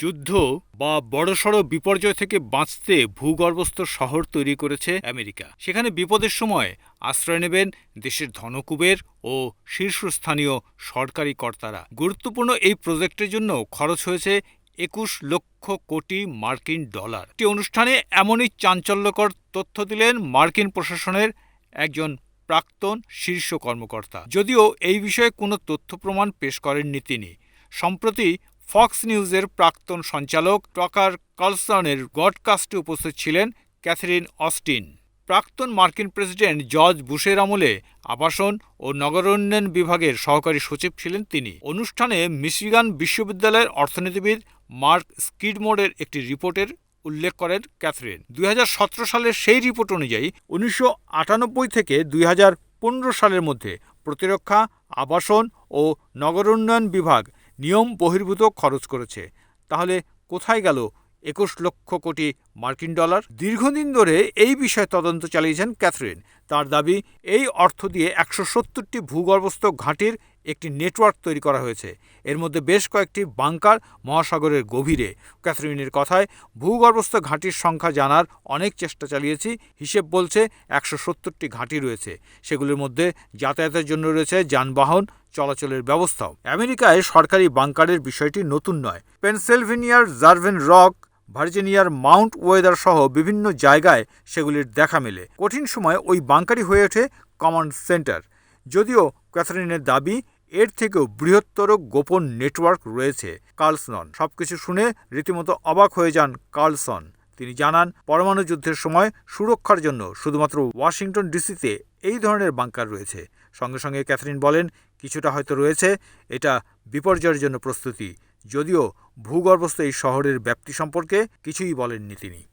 যুদ্ধ বা বড়সড় বিপর্যয় থেকে বাঁচতে ভূগর্ভস্থ শহর তৈরি করেছে আমেরিকা। সেখানে বিপদের সময় আশ্রয় নেবেন দেশের ধনকুবের ও শীর্ষস্থানীয় সরকারি কর্তারা। গুরুত্বপূর্ণ এই প্রজেক্টের জন্য খরচ হয়েছে একুশ লক্ষ কোটি মার্কিন ডলার। একটি অনুষ্ঠানে এমনই চাঞ্চল্যকর তথ্য দিলেন মার্কিন প্রশাসনের একজন প্রাক্তন শীর্ষ কর্মকর্তা। যদিও এই বিষয়ে কোনো তথ্য প্রমাণ পেশ করেননি তিনি। সম্প্রতি ফক্স নিউজের প্রাক্তন সঞ্চালক টকার কালসনের গডকাস্টে উপস্থিত ছিলেন ক্যাথরিন অস্টিন। প্রাক্তন মার্কিন প্রেসিডেন্ট জর্জ বুশের আমলে আবাসন ও নগরোন্নয়ন বিভাগের সহকারী সচিব ছিলেন তিনি। অনুষ্ঠানে মিশিগান বিশ্ববিদ্যালয়ের অর্থনীতিবিদ মার্ক স্কিডমোরের একটি রিপোর্টের উল্লেখ করেন ক্যাথরিন। দুই হাজার সতেরো সালের সেই রিপোর্ট অনুযায়ী উনিশশো আটানব্বই থেকে দুই হাজার পনেরো সালের মধ্যে প্রতিরক্ষা, আবাসন ও নগরোন্নয়ন বিভাগ নিয়ম বহির্ভূত খরচ করেছে। তাহলে কোথায় গেল একুশ লক্ষ কোটি মার্কিন ডলার? দীর্ঘদিন ধরে এই বিষয়ে তদন্ত চালিয়েছেন ক্যাথরিন। তার দাবি, এই অর্থ দিয়ে একশো সত্তরটি ভূগর্ভস্থ ঘাঁটির একটি নেটওয়ার্ক তৈরি করা হয়েছে। এর মধ্যে বেশ কয়েকটি বাংকার মহাসাগরের গভীরে। ক্যাথরিনের কথায়, ভূগর্ভস্থ ঘাঁটির সংখ্যা জানার অনেক চেষ্টা চালিয়েছি। হিসেব বলছে একশো সত্তরটি ঘাঁটি রয়েছে। সেগুলির মধ্যে যাতায়াতের জন্য রয়েছে যানবাহন চলাচলের ব্যবস্থাও। আমেরিকায় সরকারি বাংকারের বিষয়টি নতুন নয়। পেনসিলভেনিয়ার জার্ভেন রক, ভার্জিনিয়ার মাউন্ট ওয়েদার সহ বিভিন্ন জায়গায় সেগুলির দেখা মেলে। কঠিন সময় ওই বাংকারই হয়ে ওঠে কমান্ড সেন্টার। যদিও ক্যাথরিনের দাবি, এর থেকেও বৃহত্তর গোপন নেটওয়ার্ক রয়েছে কার্লসন সবকিছু শুনে রীতিমতো অবাক হয়ে যান কার্লসন। তিনি জানান, পরমাণু যুদ্ধের সময় সুরক্ষার জন্য শুধুমাত্র ওয়াশিংটন ডিসিতে এই ধরনের বাংকার রয়েছে। সঙ্গে সঙ্গে ক্যাথরিন বলেন, কিছুটা হয়তো রয়েছে। এটা বিপর্যয়ের জন্য প্রস্তুতি। যদিও ভূগর্ভস্থ এই শহরের ব্যাপ্তি সম্পর্কে কিছুই বলেননি তিনি।